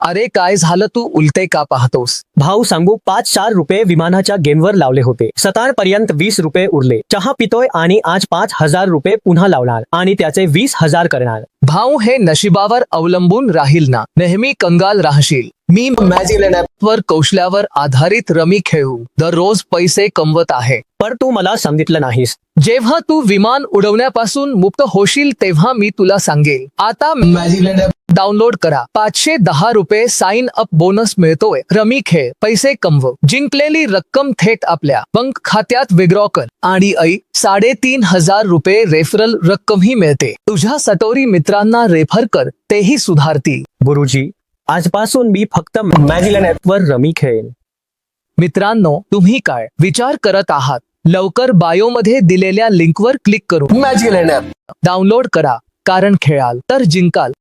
अरे काय झालं? तू उलटे का पाहतोस? भाऊ सांगू पाच चार रुपये विमानाच्या गेमवर लावले होते. सतार पर्यंत वीस रुपये उरले. चहा पितोय आणि आज पाच हजार रुपये पुन्हा लावणार आणि त्याचे वीस हजार करणार. भाऊ हे नशिबावर अवलंबून राहील ना? नेहमी कंगाल राहशील. मी मॅजिलन वर कौशल्यावर आधारित रमी खेळू. दररोज पैसे कमवत आहे. पण तू मला सांगितलं नाहीस. जेव्हा तू विमान उडवण्यापासून मुक्त होशील तेव्हा मी तुला सांगेल. आता मॅजिलन डाउनलोड करा. पाचशे दहा रुपये साइन अप बोनस मिळतोय. रमी खेळ. पैसे कमव. जिंकलेली रक्कम थेट आपल्या बँक खात्यात विड्रॉ कर. आणि ऐ साडेतीन हजार रुपये रेफरल रक्कमही मिळते. तुझ्या सटोरी मित्रांना रेफर कर. तेही सुधारतील. गुरुजी आजपासून मी फक्त मॅजिलन वर रमी खेळेन. मित्रांनो तुम्ही काय? विचार करत आहात. लवकर बायोमध्ये दिलेल्या लिंकवर क्लिक करून डाउनलोड करा. कारण खेळाल. तर जिंकाल.